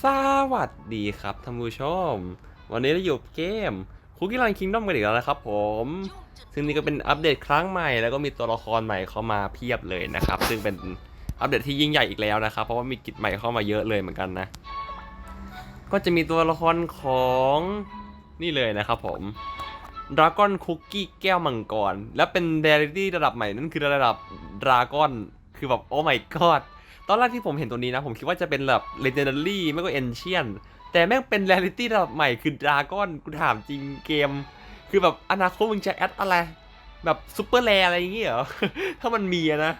สวัสดีครับท่านผู้ชม วันนี้เราอยู่เกมคุกกี้รันคิงดอมกันอีกแล้วนะครับผม ซึ่งนี่ก็เป็นอัปเดตครั้งใหม่แล้วก็มีตัวละครใหม่เข้ามาเพียบเลยนะครับ ซึ่งเป็นอัปเดตที่ยิ่งใหญ่อีกแล้วนะครับ เพราะว่ามีกิจใหม่เข้ามาเยอะเลยเหมือนกันนะ ก็จะมีตัวละครของนี่เลยนะครับผมดราก้อนคุกกี้แก้วมังกร และเป็นเดลิตี้ระดับใหม่นั่นคือระดับดราก้อนคือแบบโอ้ my god อนแรกที่ผมเห็นตัวนี้นะ ผมคิดว่าจะเป็นแบบ legendary ไม่ก็ ancient แต่แม่งเป็น reality ระดับใหม่คือดราก้อนกูถามจริงเกม คือแบบอนาคตมึงจะแอดอะไร แบบซูเปอร์แรอะไรอย่างเงี้ยเหรอ ถ้ามันมีนะ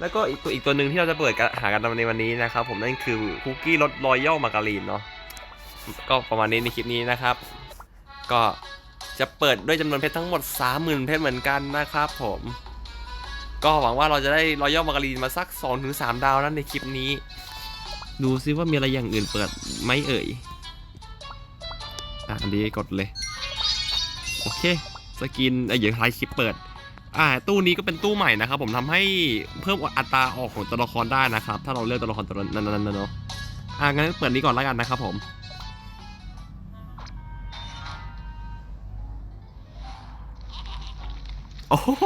แล้วก็อีกตัวอีกตัวหนึ่งที่เราจะเปิดกันหากันในวันนี้นะครับผมนั่นคือคุกกี้รสรอยัลมาการีนเนาะก็ประมาณนี้ในคลิปนี้นะครับ ก็จะเปิดด้วยจำนวนเพชรทั้งหมด 30,000 เพชรเหมือนกันนะครับผม ก็หวังว่าเราจะได้รอยัลมาการีนมาสัก 2-3 ดาวนั้นในคลิปนี้ ดูซิว่ามีอะไรอย่างอื่นเปิดไหมเอ่ย อะอันนี้กดเลย โอเค สกินเอ้ยเดี๋ยวท้ายคลิปเปิด อ่า ตู้นี้ก็เป็นตู้ใหม่นะครับ ผมทำให้เพิ่มอัตราออกของตัวละครได้นะครับ ถ้าเราเลือกตัวละครตัวนั้นๆเนาะ อ่างั้นเปิดนี้ก่อนแล้วกันนะครับผมโอ้โห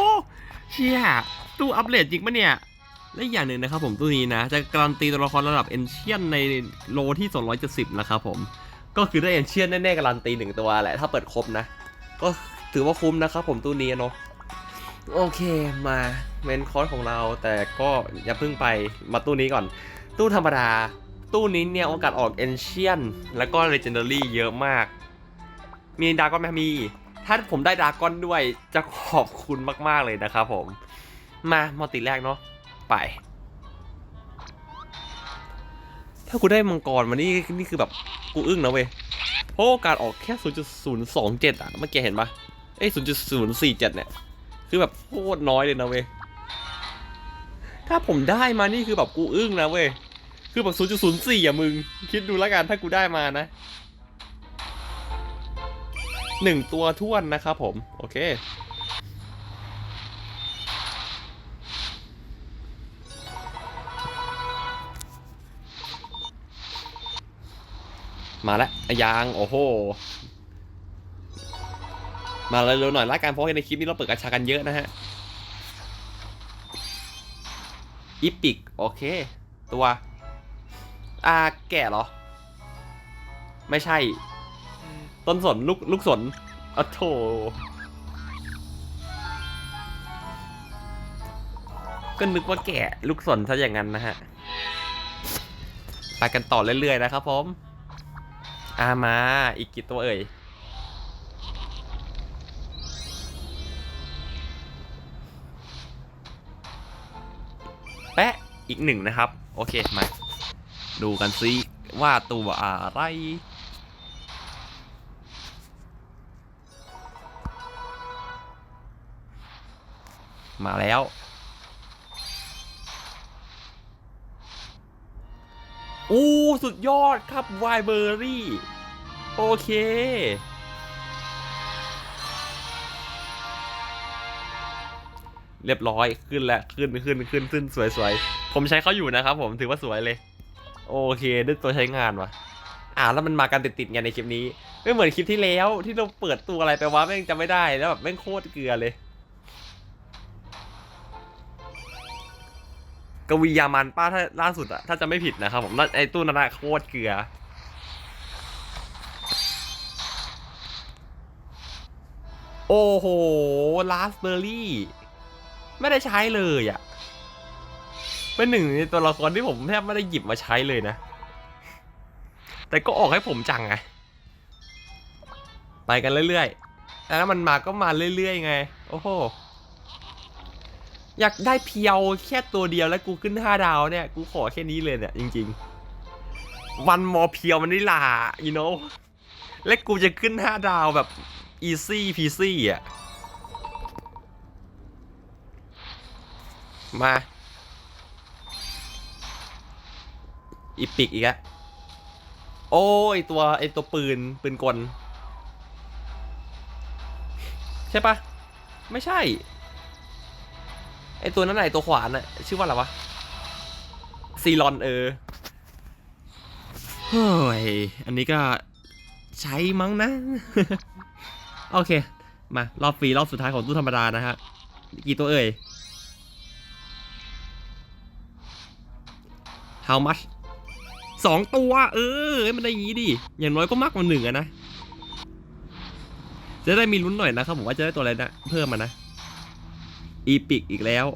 เชี่ย ตู้อัปเดตจริงปะเนี่ย และอย่างหนึ่งนะครับผมตู้นี้นะ จะการันตีตัวละครระดับเอนเชียนในโลที่ 270 นะครับผม ก็คือได้เอนเชียนแน่ๆการันตีหนึ่งตัวแหละ ถ้าเปิดครบนะ ก็ถือว่าคุ้มนะครับผมตู้นี้เนาะโอเคมาเมนคอร์สของเราแต่ก็อย่าเพิ่งไปมาตู้นี้ก่อน ตู้ธรรมดา ตู้นี้เนี่ยโอกาสออกเอนเชียนแล้วก็เลเจนดารี่เยอะมาก มีดาก้อนไหมมี ถ้าผมได้ดาก้อนด้วยจะขอบคุณมากๆเลยนะครับผม มามัลติแรกเนาะไป ถ้ากูได้มังกรมานี่นี่คือแบบกูอึ้งนะเว้ยเพราะโอกาสออกแค่ 0.027 อะเมื่อกี้เห็นปะเอ้ย0.047 เนี่ยคือแบบโคตรน้อยเลยนะเว้ยถ้าผมได้มานี่คือแบบกูอึ้งนะเว้ยคือแบบ 0.04 อะมึง คิดดูแล้วกันถ้ากูได้มานะหนึ่งตัวท้วนนะครับผม โอเค มาแล้วยางโอ้โห มาเร็วๆหน่อยละกันเพราะในคลิปนี้เราเปิดกระชากันเยอะนะฮะอีปิกโอเค ตัวอาแก่เหรอ ไม่ใช่ ต้นสนลูกลูกสนอโถก็นึกว่าแก่ลูกสนซะอย่างนั้นนะฮะ ไปกันต่อเรื่อยๆนะครับผม อามา อีกกี่ตัวเอ่ย แปะ อีกหนึ่งนะครับ โอเค มา ดูกันซิว่าตัวอะไรมาแล้ว อู้สุดยอดครับไวเบอรี่ โอเค เรียบร้อยขึ้นแล้วขึ้นขึ้นขึ้นขึ้นสวยสวยผมใช้เขาอยู่นะครับผมถือว่าสวยเลย โอเคด้ตัวใช้งานว่ะอ่าแล้วมันมากันติดๆไงในคลิปนี้ ไม่เหมือนคลิปที่แล้วที่เราเปิดตัวอะไรไปว่าแม่งจำไม่ได้แล้วแบบแม่งโคตรเกลือเลย กวียามันป้าถ้าล่าสุดอะถ้าจะไม่ผิดนะครับผมนั่นไอ้ตู้นั้นอะโคตรเกลือ โอ้โหลาสเบอร์รี่ ไม่ได้ใช้เลยอะเป็นหนึ่งในตัวละครที่ผมแทบไม่ได้หยิบมาใช้เลยนะ แต่ก็ออกให้ผมจังไงไปกันเรื่อยๆแล้วมันมาก็มาเรื่อยๆไง โอ้โห อยากได้เพียวแค่ตัวเดียวแล้วกูขึ้น5ดาวเนี่ย กูขอแค่นี้เลยเนี่ยจริงๆ วันมอเพียวมันนี่ลา you know และกูจะขึ้น5ดาวแบบ easy peasy อะ มา อีปิกอีกอะโอ้ยตัวไอตัวปืน ปืนกล ใช่ปะ ไม่ใช่ ไอตัวนั้นไหนตัวขวานอะชื่อว่าอะไรวะซีรอนเออเฮ้ยอันนี้ก็ใช้มั้งนะ โอเค มารอบฟรีรอบสุดท้ายของตู้ธรรมดานะฮะกี่ตัวเอ่ย how much สองตัว เออ มันได้งี้ดิ อย่างน้อยก็มากกว่าหนึ่งอะนะ จะได้มีลุ้นหน่อยนะครับผมว่าจะได้ตัวอะไรนะ เพิ่มมานะ อีพิกอีกแล้ว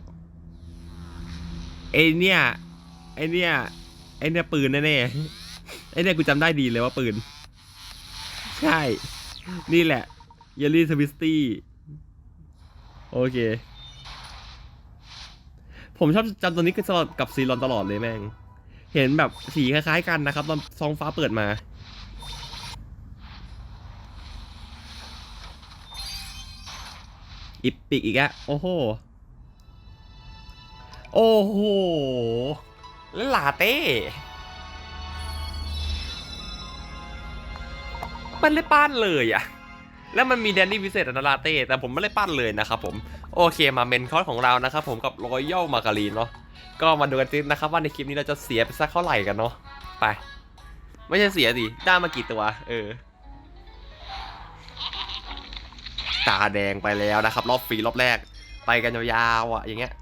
ไอเนี่ยไอเนี่ยไอเนี่ยปืนแน่ๆไอเนี่ยกูจำได้ดีเลยว่าปืน ใช่ นี่แหละเยลลี่สวิสตี้โอเค ผมชอบจำตัวนี้กับซีรอนตลอดเลยแม่ง เห็นแบบสีคล้ายๆกันนะครับ ตอนซองฟ้าเปิดมา อิปปิกอีกอะโอ้โห โอ้โห แล้วลาเต้ มันได้ปั้นเลยอะแล้วมันมีแดนนี่พิเศษอันนาลาเต้ แต่ผมไม่ได้ปั้นเลยนะครับผม โอเคมาเมนคอร์สของเรานะครับผมกับรอยัลมาการีนเนาะก็มาดูกันตินะครับว่าในคลิปนี้เราจะเสียไปสักเท่าไหร่กันเนาะไป ไม่ใช่เสียสิได้มากี่ตัว เออ ตาแดงไปแล้วนะครับ รอบฟรีรอบแรก ไปกันยาวๆอะอย่างเงี้ย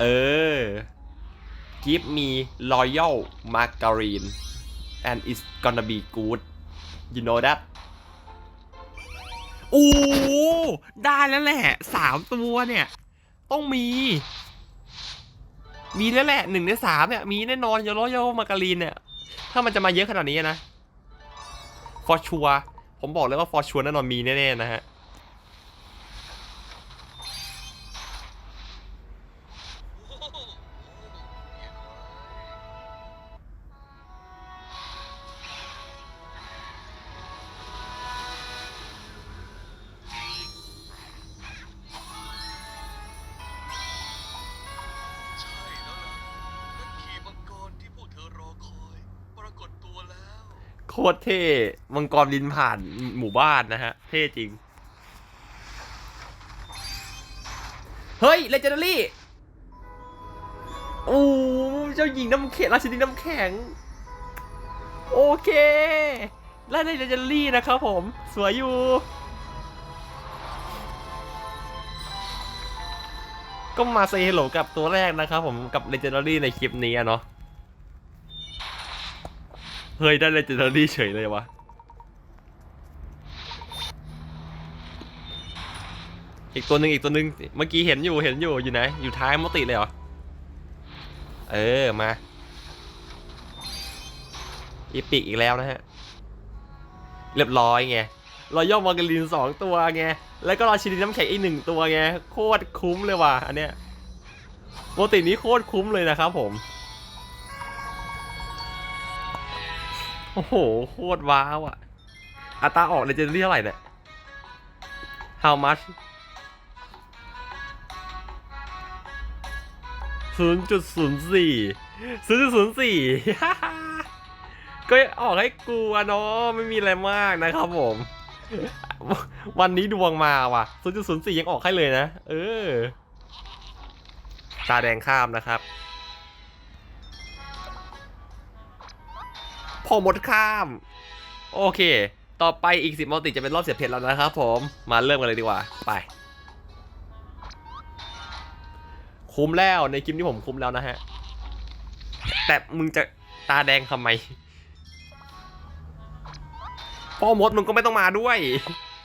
เออ give me loyal margarine and it's gonna be good you know that โอ้ได้แล้วแหละสามตัวเนี่ย ต้องมี มีแล้วแหละหนึ่งในสามเนี่ย มีแน่นอนยโรโยมาการีนเนี่ย ถ้ามันจะมาเยอะขนาดนี้นะ ฟอร์ชัว ผมบอกเลยว่าฟอร์ชัวแน่นอนมีแน่ๆนะฮะ ตรเท่มังกรบินผ่านหมู่บ้านนะฮะ เท่จริง เฮ้ยเลเจนดารี่โอ้เจ้าหญิงน้ำแข็งราชินีน้ำแข็ง โอเคและในเลเจนดารี่นะครับผม สวยอยู่ ก็มาเซฮัลโหลกับตัวแรกนะครับผมกับ Legendary ในคลิปนี้เนาะ เฮ้ย ได้ Legendary เฉยเลยวะอีกตัวหนึ่งอีกตัวหนึ่งเมื่อกี้เห็นอยู่เห็นอยู่อยู่ไหน อยู่ท้ายมติเลยเหรอ เออ มา อีปิกอีกแล้วนะฮะ เรียบร้อยไงรอย่อมาการินสองตัวไง แล้วก็ราชินีน้ำแข็งอีกหนึ่งตัวไง โคตรคุ้มเลยว่ะอันเนี้ยปกตินี้โคตรคุ้มเลยนะครับผม โอ้โห โคตรว้าวอะอัตราออกเลเจนดรี่เท่าไหร่เนี่ย how much ศูนย์จุดศูนย์สี่ศูนย์จุดศูนย์สี่ก็ออกให้กูอะเนาะไม่มีอะไรมากนะครับผม วันนี้ดวงมาว่ะ0.04ยังออกให้เลยนะ เออ ตาแดงข้ามนะครับ พอหมดข้าม โอเค ต่อไปอีก10มัลติจะเป็นรอบเสียเพชรแล้วนะครับผมมาเริ่มกันเลยดีกว่า ไป คุ้มแล้วในคลิปนี้ผมคุ้มแล้วนะฮะ แต่มึงจะตาแดงทำไมพ่อมดมึงก็ไม่ต้องมาด้วย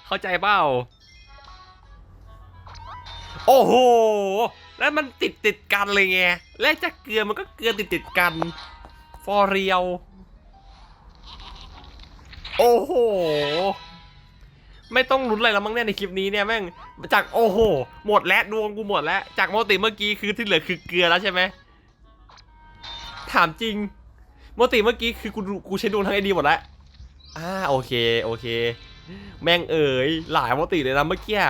เข้าใจเปล่า โอ้โห แล้วมันติดติดกันเลยไง และจะเกลือมันก็เกลือติดติดกัน ฟอร์เรียว โอ้โห ไม่ต้องลุ้นอะไรแล้วมั้งเนี่ยในคลิปนี้เนี่ยแม่ง จากโอ้โห หมดแล้วดวงกูหมดแล้ว จากโมติเมื่อกี้คือที่เหลือคือเกลือแล้วใช่ไหม ถามจริง โมติเมื่อกี้คือกูกูใช้ดวงทั้งไอดีหมดแล้ว อ่าโอเคโอเค แม่งเอ๋ยหลายมัลติเลยนะเมื่อกี้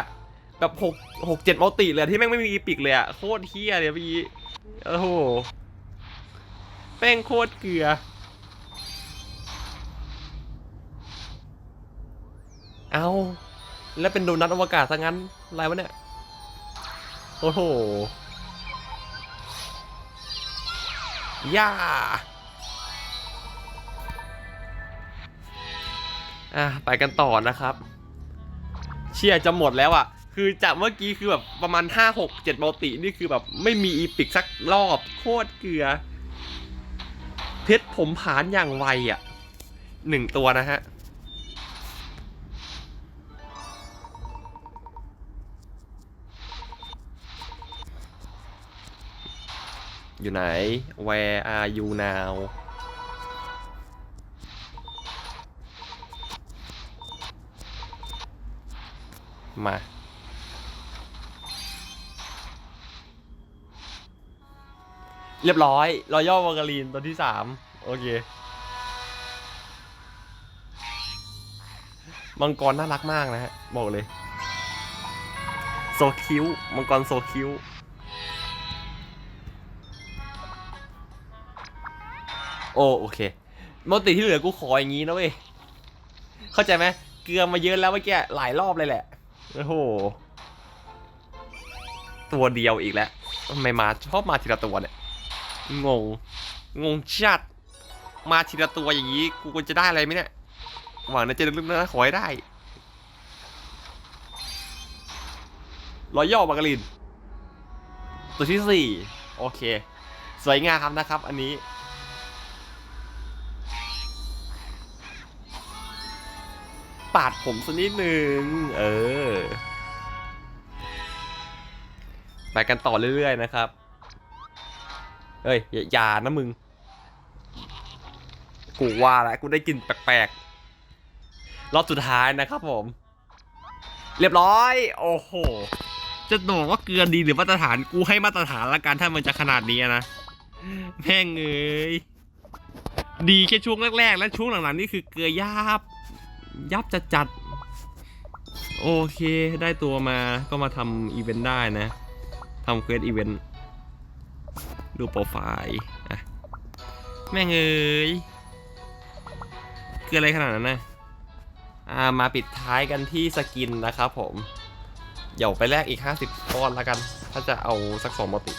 แบบหกหกเจ็ดมัลติเลยที่แม่งไม่มีอีปิกเลยอะโคตรเฮี้ยเลยพี่โอ้โหแม่งโคตรเกลือ เอาแล้วเป็นโดนัทอวกาศซะงั้นอะไรวะเนี่ย โอ้โหย่าอะไปกันต่อนะครับ เชียจะหมดแล้วอะ คือจากเมื่อกี้คือแบบประมาณ 5 6 7มัลตินี่คือแบบไม่มีอีพิกสักรอบ โคตรเกลือ เพชรผมผานอย่างไวอะหนึ่งตัวนะฮะ อยู่ไหน Where are you now มา เรียบร้อยรอยัลวาการีนตัวที่สามโอเค มังกรน่ารักมากนะฮะ บอกเลย โซคิวมังกรโซคิว โอ้โอเคมติที่เหลือกูขออย่างนี้นะเว้ย เข้าใจไหมเกลือมาเยอะแล้วเมื่อกี้หลายรอบเลยแหละ โอ้โห ตัวเดียวอีกแล้วทำไมมาชอบมาทีละตัวเนี่ย งง งงจัด มาทีละตัวอย่างนี้ กูควรจะได้อะไรไหมเนี่ย หวังนะจะลึกๆนะขอให้ได้รอยย่อมาการิน ตัวที่สี่โอเค สวยงามนะครับอันนี้ ปาดผมสักนิดหนึ่งเออ ไปกันต่อเรื่อยๆนะครับ เฮ้ย อย่านะมึง กูว่าแล้วกูได้กลิ่นแปลกๆ รอบสุดท้ายนะครับผม เรียบร้อย โอ้โห จะบอกว่าเกลือดีหรือมาตรฐาน กูให้มาตรฐานละกันถ้ามันจะขนาดนี้นะ แม่งเอ้ยดีแค่ช่วงแรกๆ และช่วงหลังๆนี่คือเกลือยับ ยับจัดจัด โอเคได้ตัวมาก็มาทำอีเวนต์ได้นะทำเควสอีเวนต์ดูโปรไฟล์อะแม่งเอ้ยคืออะไรขนาดนั้นนะอ่ามาปิดท้ายกันที่สกินนะครับผม เดี๋ยวไปแลกอีก 50ก้อนแล้วกัน ถ้าจะเอาสักสองมติ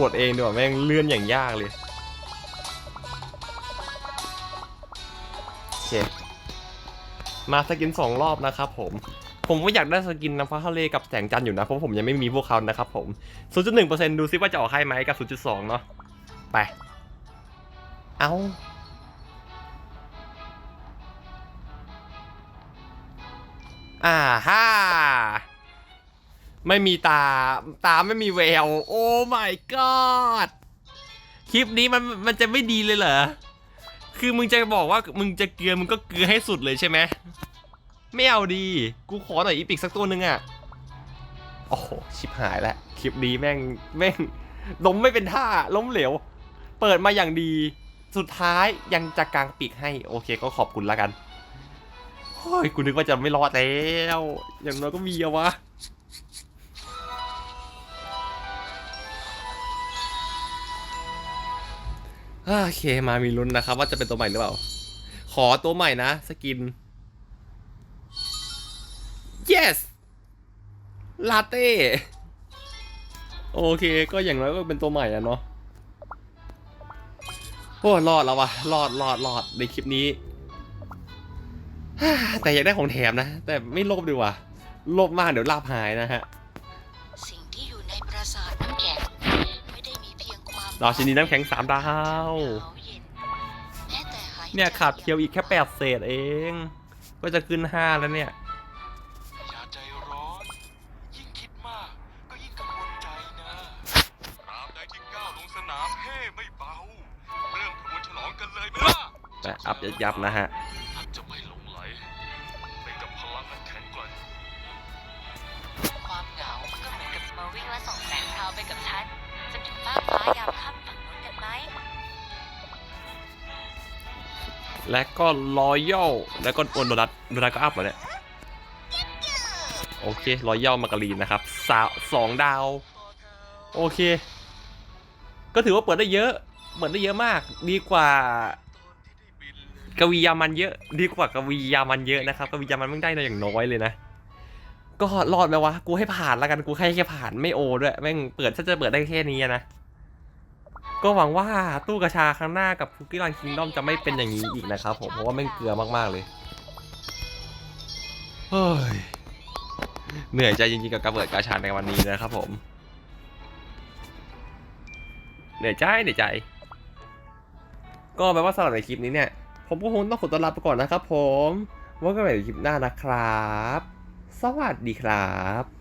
กดเองดีกว่าแม่งเลื่อนอย่างยากเลยโอเคมาสกินสองรอบนะครับผม ผมก็อยากได้สกินน้ำฟ้าทะเลกับแสงจันทร์อยู่นะ เพราะผมยังไม่มีพวกเขานะครับผม 0.1%ดูซิว่าจะออกให้ไหมกับ 0.2 เนาะ ไป เอาอ่าฮ่า ไม่มีตา ตาไม่มีแวว โอ้ my god คลิปนี้มันมันจะไม่ดีเลยเหรอ คือมึงจะบอกว่ามึงจะเกลือมึงก็เกลือให้สุดเลยใช่ไหม ไม่เอาดี กูขอหน่อยอีพิกสักตัวหนึ่งอะโอ้โห ชิบหายแล้ว คลิปนี้แม่งแม่งล้มไม่เป็นท่า ล้มเหลว เปิดมาอย่างดี สุดท้ายยังจะกลางปีกให้ โอเคก็ขอบคุณละกันโอ้ยกูนึกว่าจะไม่รอดแล้ว อย่างน้อยก็มีอะวะ โอเคมามีลุ้นนะครับ ว่าจะเป็นตัวใหม่หรือเปล่า ขอตัวใหม่นะ สกิน yes ลาเต้โอเค ก็อย่างน้อยก็เป็นตัวใหม่อะเนาะโอ้รอดแล้ววะรอดรอดรอดในคลิปนี้ แต่อยากได้ของแถมนะ แต่ไม่โลภดีกว่าโลภมากเดี๋ยวลาบหายนะฮะ พียงความดาวชนิดน้ำแข็งสามดาวหนาวเย็นแม้แต่หายใจเนี่ยขาดเคียวอีกแค่แปดเศษเอง ก็จะขึ้นห้าแล้วเนี่ย อย่าใจร้อน ยิ่งคิดมากก็ยิ่งกังวลใจนะตราบใดที่ก้าวลงสนามเฮ่ไม่เบา เริ่มขบวนฉลองกันเลยไหมล่ะแต่อัพยับๆนะฮะ ท่านจะไม่หลงไหลไปกับพลังอันแข็งแกร่งความเหงามันก็เหมือนกับมาวิ่งและส่องแสงเทาไปกับฉัน จนถึงฟ้ากฟ้ายามค่ำฝั่งนู้นกันไหม และก็รอยัลแล้วก็โอนโดนัทโดนัทก็อัพแล้วเนี่ยโอเครอยัลมาการีนนะครับสาสองดาว โอเค ก็ถือว่าเปิดได้เยอะเปิดได้เยอะมาก ดีกว่ากวียามันเยอะ ดีกว่ากวียามันเยอะนะครับกวียามันไม่งได้อย่างน้อยเลยนะ ก็รอดไหมวะ กูให้ผ่านแล้วกันกูแค่แค่ผ่านไม่โอด้วยแม่งเปิดถ้าจะเปิดได้แค่นี้นะ ก็หวังว่าตู้กระชาครั้งหน้ากับคุกกี้รันคิงด้อมจะไม่เป็นอย่างนี้อีกนะครับผมเพราะว่าแม่งเกลือมากๆเลยเฮ้ยเหนื่อยใจจริงๆกับการเปิดกาชาในวันนี้นะครับผม เหนื่อยใจเหนื่อยใจ ก็แปลว่าสำหรับในคลิปนี้เนี่ย ผมก็คงต้องขอตัวลาไปก่อนนะครับผม ว่ากันใหม่ในคลิปหน้านะครับ สวัสดีครับ